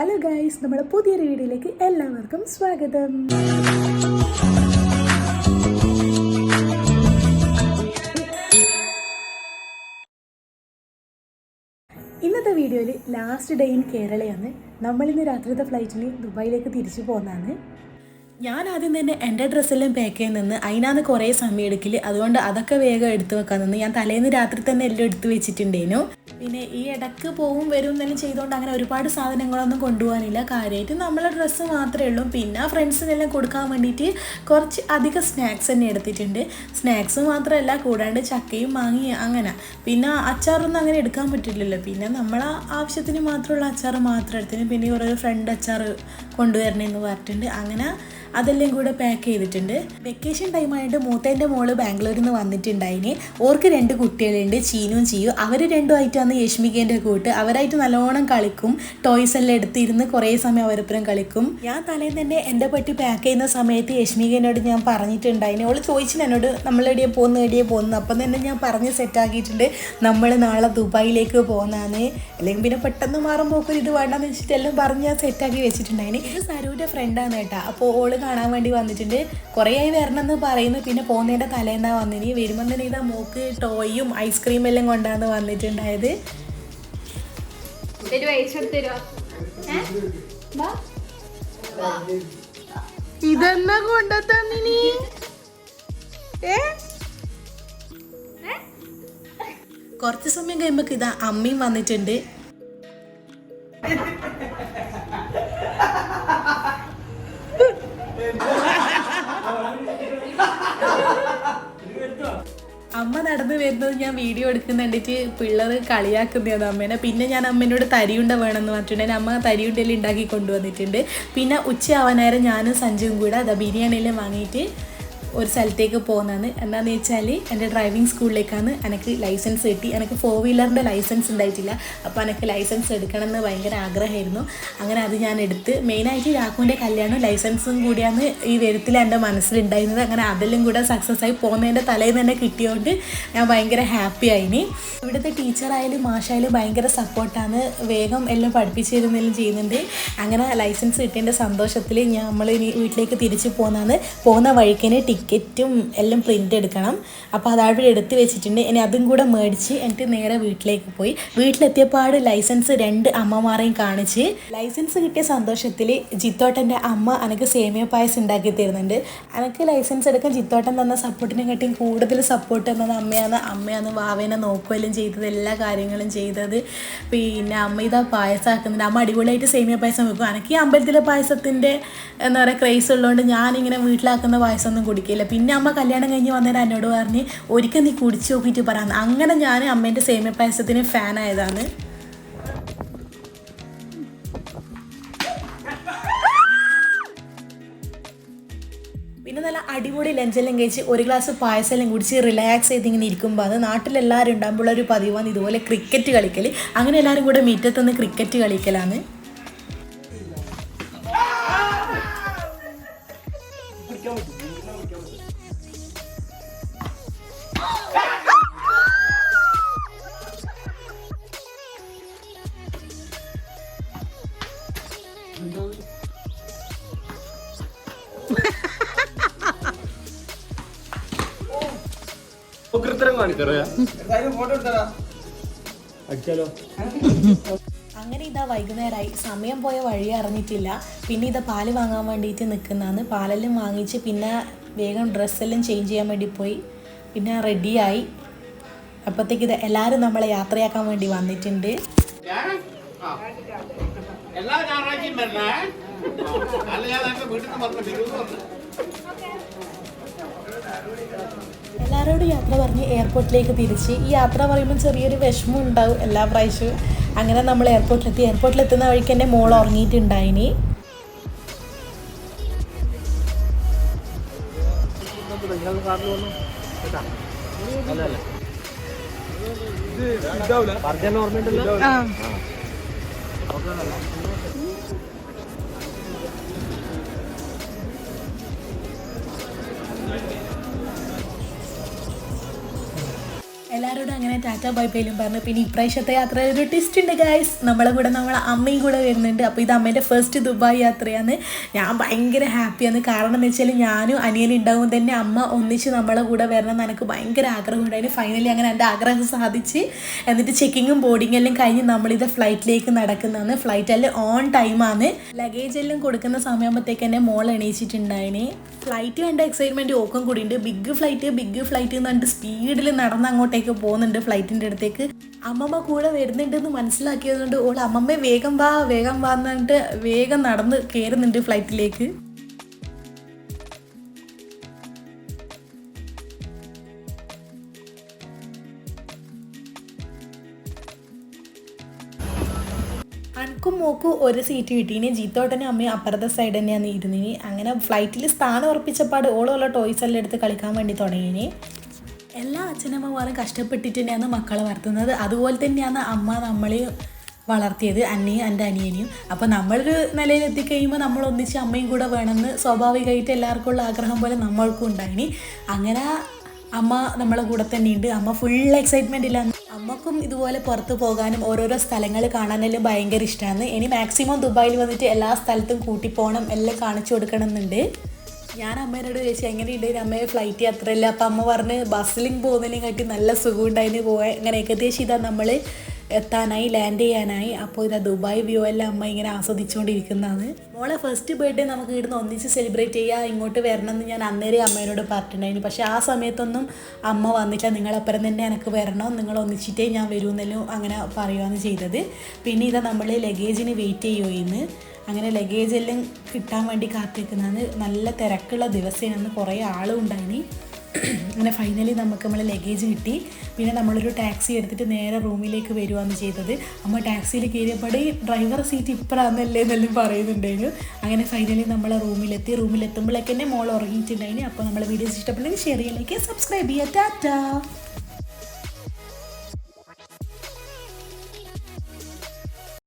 Hello guys നമ്മുടെ പുതിയൊരു വീഡിയോയിലേക്ക് എല്ലാവർക്കും സ്വാഗതം. ഇന്നത്തെ വീഡിയോയിൽ ലാസ്റ്റ് ഡേ ഇൻ കേരളയാണ്. നമ്മളിന്ന് രാത്രിത്തെ ഫ്ലൈറ്റിൽ ദുബായിലേക്ക് തിരിച്ചു പോകുന്നതാണ്. ഞാൻ ആദ്യം തന്നെ എന്റെ ഡ്രസ്സെല്ലാം പാക്ക് ചെയ്യാൻ നിന്ന് അതിനാന്ന് കുറേ സമയം എടുക്കില്ല? അതുകൊണ്ട് അതൊക്കെ വേഗം എടുത്തു വെക്കാൻ നിന്ന്. ഞാൻ തലേന്ന് രാത്രി തന്നെ എല്ലാം എടുത്തു വെച്ചിട്ടുണ്ടേനു. പിന്നെ ഈ ഇടയ്ക്ക് പോവും വരും തന്നെ ചെയ്തുകൊണ്ട് അങ്ങനെ ഒരുപാട് സാധനങ്ങളൊന്നും കൊണ്ടുപോകാനില്ല. കാര്യമായിട്ട് നമ്മളെ ഡ്രസ്സ് മാത്രമേ ഉള്ളൂ. പിന്നെ ഫ്രണ്ട്സിനെല്ലാം കൊടുക്കാൻ വേണ്ടിയിട്ട് കുറച്ച് അധികം സ്നാക്സ് തന്നെ എടുത്തിട്ടുണ്ട്. സ്നാക്സ് മാത്രമല്ല കൂടാണ്ട് ചക്കയും മാങ്ങി അങ്ങനെ. പിന്നെ അച്ചാറൊന്നും അങ്ങനെ എടുക്കാൻ പറ്റില്ലല്ലോ. പിന്നെ നമ്മളെ ആവശ്യത്തിന് മാത്രമുള്ള അച്ചാർ മാത്രം എടുത്തിന്. പിന്നെ ഓരോ ഫ്രണ്ട് അച്ചാർ കൊണ്ടുവരണമെന്ന് പറഞ്ഞിട്ടുണ്ട്. അങ്ങനെ അതെല്ലാം കൂടെ പാക്ക് ചെയ്തിട്ടുണ്ട്. വെക്കേഷൻ ടൈമായിട്ട് മൂത്തേന്റെ മോൾ ബാംഗ്ലൂരിൽ നിന്ന് വന്നിട്ടുണ്ടായിന്. ഓർക്ക് രണ്ട് കുട്ടികളുണ്ട് ചീനും ചീയും. അവർ രണ്ടുമായിട്ടാണ് യശ്മികേന്റെ കൂട്ട്. അവരായിട്ട് നല്ലോണം കളിക്കും. ടോയ്സ് എല്ലാം എടുത്തിരുന്ന് കുറേ സമയം അവരപ്പുറം കളിക്കും. ഞാൻ തലേന്ന് തന്നെ എന്റെ പട്ടി പാക്ക് ചെയ്യുന്ന സമയത്ത് യശ്മികേനോട് ഞാൻ പറഞ്ഞിട്ടുണ്ടായിന്. അവൾ ചോദിച്ചിന് എന്നോട് നമ്മളെടിയെ പോകുന്ന എവിടെയാണ് പോകുന്നു അപ്പം തന്നെ ഞാൻ പറഞ്ഞ് സെറ്റാക്കിയിട്ടുണ്ട് നമ്മൾ നാളെ ദുബായിലേക്ക് പോകുന്നതാണ് അല്ലെങ്കിൽ പിന്നെ പെട്ടെന്ന് മാറുമ്പോൾ ഇത് വേണ്ടെന്ന് വെച്ചിട്ട് എല്ലാം പറഞ്ഞ് ഞാൻ സെറ്റാക്കി വെച്ചിട്ടുണ്ടായിന്. ഇത് സരുവിന്റെ ഫ്രണ്ടാണ് കേട്ടോ. അപ്പോൾ ഓൾ കാണാൻ വേണ്ടി വന്നിട്ടുണ്ട്. കുറേ ആയി വരണമെന്ന് പറയുന്നു. പിന്നെ പോകുന്നതിന്റെ തലേന്നാ വന്നിനി. വരുമ്പോൾ തന്നെ ഇതാ മോക്ക് ടോയും ഐസ്ക്രീം എല്ലാം കൊണ്ടാണ് വന്നിട്ടുണ്ടായത്. ഇതെന്നാ കൊണ്ടെത്തന്നിനി കുറച്ച് സമയം കഴിയുമ്പോൾ ഇതാ അമ്മയും വന്നിട്ടുണ്ട്. അമ്മ നടന്നു വരുന്നത് ഞാൻ വീഡിയോ എടുക്കുന്ന കണ്ടിട്ട് പിള്ളേർ കളിയാക്കുന്നതാണ് അമ്മേനെ. പിന്നെ ഞാൻ അമ്മേനോട് തരിയുണ്ട വേണമെന്ന് പറഞ്ഞിട്ടുണ്ടെങ്കിൽ അമ്മ തരിയുണ്ടയിൽ ഉണ്ടാക്കി കൊണ്ടുവന്നിട്ടുണ്ട്. പിന്നെ ഉച്ചയാവാനായിരം ഞാനും സഞ്ജുവും കൂടെ അതാ ബിരിയാണിയെല്ലാം വാങ്ങിയിട്ട് ഒരു സ്ഥലത്തേക്ക് പോകുന്നതാണ്. എന്താണെന്ന് വെച്ചാൽ എന്റെ ഡ്രൈവിംഗ് സ്കൂളിലേക്കാണ് എനിക്ക് ലൈസൻസ് കിട്ടി. എനിക്ക് ഫോർ വീലറിന്റെ ലൈസൻസ് ഉണ്ടായിട്ടില്ല. അപ്പോൾ എനിക്ക് ലൈസൻസ് എടുക്കണം എന്ന് ഭയങ്കര ആഗ്രഹമായിരുന്നു. അങ്ങനെ അത് ഞാൻ എടുത്ത് മെയിനായിട്ട് രാഘുവിന്റെ കല്യാണം ലൈസൻസും കൂടിയാണ് ഈ വരുത്തിൽ എന്റെ മനസ്സിലുണ്ടായിരുന്നത്. അങ്ങനെ അതെല്ലാം കൂടെ സക്സസ് ആയി പോകുന്നതിന്റെ തലേന്ന് തന്നെ കിട്ടിയതുകൊണ്ട് ഞാൻ ഭയങ്കര ഹാപ്പി ആയിനി. ഇവിടുത്തെ ടീച്ചറായാലും മാഷായാലും ഭയങ്കര സപ്പോർട്ടാണ് വേഗം എല്ലാം പഠിപ്പിച്ചു തരുന്നെല്ലാം ചെയ്യുന്നുണ്ട്. അങ്ങനെ ലൈസൻസ് കിട്ടിയതിന്റെ സന്തോഷത്തിൽ ഞാൻ നമ്മൾ ഇനി വീട്ടിലേക്ക് തിരിച്ചു പോകുന്നതാണ് പോകുന്ന വഴിക്കിന് ടിക്കറ്റും എല്ലാം പ്രിന്റ് എടുക്കണം. അപ്പോൾ അതവിടെ എടുത്ത് വെച്ചിട്ടുണ്ട്. ഇനി അതും കൂടെ മേടിച്ച് എന്നിട്ട് നേരെ വീട്ടിലേക്ക് പോയി. വീട്ടിലെത്തിയപ്പാട് ലൈസൻസ് രണ്ട് അമ്മമാരെയും കാണിച്ച്. ലൈസൻസ് കിട്ടിയ സന്തോഷത്തിൽ ജിത്തോട്ടന്റെ അമ്മ എനിക്ക് സേമിയ പായസം ഉണ്ടാക്കി തരുന്നുണ്ട്. എനിക്ക് ലൈസൻസ് എടുക്കാൻ ജിത്തോട്ടൻ തന്ന സപ്പോർട്ടിനെ കാട്ടിയും കൂടുതൽ സപ്പോർട്ട് തന്നത് അമ്മയാണ്. അമ്മയാണ് വാവേനെ നോക്കുകയെല്ലാം ചെയ്തത് എല്ലാ കാര്യങ്ങളും ചെയ്തത്. പിന്നെ അമ്മ ഇതാ പായസം ആക്കുന്നുണ്ട് അമ്മ അടിപൊളിയായിട്ട് സേമിയ പായസം വെക്കും. എനിക്ക് ഈ അമ്പലത്തിലെ പായസത്തിന്റെ എന്താ പറയുക ക്രേസ് ഉള്ളതുകൊണ്ട് ഞാനിങ്ങനെ വീട്ടിലാക്കുന്ന പായസം ഒന്നും കുടിക്കില്ല പിന്നെ അമ്മ കല്യാണം കഴിഞ്ഞ് വന്നേരം എന്നോട് പറഞ്ഞ് ഒരിക്കൽ നീ കുടിച്ച് നോക്കിയിട്ട് പറയാം അങ്ങനെ ഞാൻ അമ്മേന്റെ സേമിയ പായസത്തിന് ഫാനായതാണ് പിന്നെ നല്ല അടിപൊളി ലഞ്ചെല്ലാം കഴിച്ച് ഒരു ഗ്ലാസ് പായസമെല്ലാം കുടിച്ച് റിലാക്സ് ചെയ്ത് ഇങ്ങനെ ഇരിക്കുമ്പോൾ അത് നാട്ടിലെല്ലാവരും ഉണ്ടാകുമ്പോൾ ഒരു പതിവാണ് ഇതുപോലെ ക്രിക്കറ്റ് കളിക്കൽ അങ്ങനെ എല്ലാവരും കൂടെ മുറ്റത്തുനിന്ന് ക്രിക്കറ്റ് കളിക്കലാണ്. അടിച്ചാലോ? അങ്ങനെ ഇതാ വൈകുന്നേരമായി സമയം പോയ വഴി അറിഞ്ഞിട്ടില്ല. പിന്നെ ഇതാ പാൽ വാങ്ങാൻ വേണ്ടിയിട്ട് നിൽക്കുന്നതാണ് പാലെല്ലാം വാങ്ങിച്ച് പിന്നെ വേഗം ഡ്രസ്സെല്ലാം ചേഞ്ച് ചെയ്യാൻ വേണ്ടി പോയി. പിന്നെ റെഡിയായി. അപ്പോഴത്തേക്ക് ഇത് എല്ലാവരും നമ്മളെ യാത്രയാക്കാൻ വേണ്ടി വന്നിട്ടുണ്ട്. എല്ലാ ഞായറാഴ്ചയും വരണേ. അല്ല ഞാൻ വീട്ടിൽ നിന്ന് പറഞ്ഞു ബിരുദം പറഞ്ഞു എല്ലാവരോടും യാത്ര പറഞ്ഞ് എയർപോർട്ടിലേക്ക് തിരിച്ച്. ഈ യാത്ര പറയുമ്പോൾ ചെറിയൊരു വിഷമം ഉണ്ടാവും എല്ലാ പ്രാവശ്യവും. അങ്ങനെ നമ്മൾ എയർപോർട്ടിലെത്തി എയർപോർട്ടിലെത്തുന്ന വഴിക്ക് എന്റെ മോൾ ഉറങ്ങിയിട്ടുണ്ടായിനി. ഓർമ്മയുണ്ടല്ലോ എല്ലാവരോടും അങ്ങനെ ടാറ്റ ബൈ ബൈലും പറഞ്ഞു. പിന്നെ ഇപ്രാവശ്യത്തെ യാത്രയിൽ ഒരു ട്വിസ്റ്റ് ഉണ്ട് ഗൈസ് നമ്മളെ കൂടെ നമ്മളെ അമ്മയും കൂടെ വരുന്നുണ്ട്. അപ്പോൾ ഇത് അമ്മേന്റെ ഫസ്റ്റ് ദുബായ് യാത്രയാണ്. ഞാൻ ഭയങ്കര ഹാപ്പിയാണ് കാരണം എന്ന് വെച്ചാൽ ഞാനും അനിയനും ഉണ്ടാവും തന്നെ അമ്മ ഒന്നിച്ച് നമ്മളെ കൂടെ വരണം എന്ന് എനിക്ക് ഭയങ്കര ആഗ്രഹം ഉണ്ടായിരുന്നു ഫൈനലി അങ്ങനെ എന്റെ ആഗ്രഹം സാധിച്ച്. എന്നിട്ട് ചെക്കിങ്ങും ബോർഡിംഗ് എല്ലാം കഴിഞ്ഞ് നമ്മളിത് ഫ്ലൈറ്റിലേക്ക് നടക്കുന്നതാണ്. ഫ്ലൈറ്റ് എല്ലാം ഓൺ ടൈമാണ് ലഗേജ് എല്ലാം കൊടുക്കുന്ന സമയമാകുമ്പോഴത്തേക്ക് തന്നെ മോൾ എണീച്ചിട്ടുണ്ടായിന്. ഫ്ലൈറ്റ് കണ്ട എക്സൈറ്റ്മെന്റ് ഓക്കം കൂടിയുണ്ട് ബിഗ് ഫ്ലൈറ്റ് ബിഗ് ഫ്ലൈറ്റ് എന്ന് പറഞ്ഞിട്ട് സ്പീഡിൽ നടന്ന് അങ്ങോട്ടേക്ക് പോകുന്നുണ്ട് ഫ്ലൈറ്റിന്റെ അടുത്തേക്ക്. അമ്മമ്മ കൂടെ വരുന്നുണ്ടെന്ന് മനസ്സിലാക്കിയതുകൊണ്ട് ഓൾ അമ്മമ്മ വേഗം വാ വേഗം വാ എന്ന് പറഞ്ഞിട്ട് വേഗം നടന്ന് കയറുന്നുണ്ട് ഫ്ലൈറ്റിലേക്ക് അനക്കും മോക്കും ഒരു സീറ്റ് കിട്ടീനി ജീത്തോട്ടനും അമ്മയും അപ്പുറത്തെ സൈഡ് തന്നെയാണ് ഇരുന്നിനി. അങ്ങനെ ഫ്ലൈറ്റിൽ സ്ഥാനം ഉറപ്പിച്ചപ്പാട് ഓളോള്ള ടോയ്സ് എല്ലാം എടുത്ത് കളിക്കാൻ വേണ്ടി തുടങ്ങിനി. എല്ലാ അച്ഛനമ്മമാരും കഷ്ടപ്പെട്ടിട്ട് തന്നെയാണ് മക്കളെ വളർത്തുന്നത്. അതുപോലെ തന്നെയാണ് അമ്മ നമ്മളെ വളർത്തിയത് അന്നയും എന്റെ അനിയനെയും. അപ്പോൾ നമ്മളൊരു നിലയിൽ എത്തിക്കഴിയുമ്പോൾ നമ്മൾ ഒന്നിച്ച് അമ്മയും കൂടെ വേണമെന്ന് സ്വാഭാവികമായിട്ട് എല്ലാവർക്കും ഉള്ള ആഗ്രഹം പോലെ നമ്മൾക്കും ഉണ്ടായിനി. അങ്ങനെ അമ്മ നമ്മളെ കൂടെ തന്നെയുണ്ട് അമ്മ ഫുൾ എക്സൈറ്റ്മെന്റ് ഇല്ലാന്ന് അമ്മക്കും ഇതുപോലെ പുറത്ത് പോകാനും ഓരോരോ സ്ഥലങ്ങൾ കാണാനെല്ലാം ഭയങ്കര ഇഷ്ടമാണ്. ഇനി മാക്സിമം ദുബായിൽ വന്നിട്ട് എല്ലാ സ്ഥലത്തും കൂട്ടിപ്പോകണം എല്ലാം കാണിച്ചു കൊടുക്കണം എന്നുണ്ട് ഞാൻ അമ്മേനോട് ചോദിച്ചു എങ്ങനെയുണ്ട്? അമ്മയെ ഫ്ലൈറ്റ് യാത്രയില്ല? അപ്പം അമ്മ പറഞ്ഞ് ബസ്സിലും പോകുന്നതിനെ കാട്ടി നല്ല സുഖം ഉണ്ടായിരുന്നു പോകാൻ അങ്ങനെ ഏകദേശം ഇതാ നമ്മൾ എത്താനായി ലാൻഡ് ചെയ്യാനായി. അപ്പോൾ ഇതാ ദുബായ് വ്യൂ എല്ലാം അമ്മ ഇങ്ങനെ ആസ്വദിച്ചുകൊണ്ടിരിക്കുന്നതാണ്. മോളെ ഫസ്റ്റ് ബർത്ത്ഡേ നമുക്ക് ഇവിടുന്ന് ഒന്നിച്ച് സെലിബ്രേറ്റ് ചെയ്യുക ഇങ്ങോട്ട് വരണം എന്ന് ഞാൻ അന്നേരം അമ്മേനോട് പറഞ്ഞിട്ടുണ്ടായിരുന്നു. പക്ഷേ ആ സമയത്തൊന്നും അമ്മ വന്നില്ല. നിങ്ങളപ്പുറം തന്നെ എനിക്ക് വരണം നിങ്ങൾ ഒന്നിച്ചിട്ടേ ഞാൻ വരുമെന്നെല്ലാം അങ്ങനെ പറയുകയാണ് ചെയ്തത്. പിന്നെ ഇതാ നമ്മൾ ലഗേജിന് വെയിറ്റ് ചെയ്യുമെന്ന് അങ്ങനെ ലഗേജ് എല്ലാം കിട്ടാൻ വേണ്ടി കാത്തിരിക്കുന്നതാണ് നല്ല തിരക്കുള്ള ദിവസമാണ് കുറേ ആളും അങ്ങനെ ഫൈനലി നമുക്ക് നമ്മളെ ലഗേജ് കിട്ടി. പിന്നെ നമ്മളൊരു ടാക്സി എടുത്തിട്ട് നേരെ റൂമിലേക്ക് വരുവാന്ന് ചെയ്തത്. അമ്മ ടാക്സിയിൽ കയറിയപ്പോഴേ ഡ്രൈവർ സീറ്റ് ഇപ്പോഴാന്നല്ലേ എന്നെല്ലാം പറയുന്നുണ്ടായിരുന്നു അങ്ങനെ ഫൈനലി നമ്മൾ റൂമിലെത്തി റൂമിലെത്തുമ്പോഴേക്ക് മോൾ ഉറങ്ങിയിട്ടുണ്ടായിന്. അപ്പോൾ നമ്മളെ വീഡിയോസ് ഇഷ്ടപ്പെട്ടെങ്കിൽ ഷെയർ ചെയ്യാനേക്ക് സബ്സ്ക്രൈബ് ചെയ്യുക. ടാറ്റാ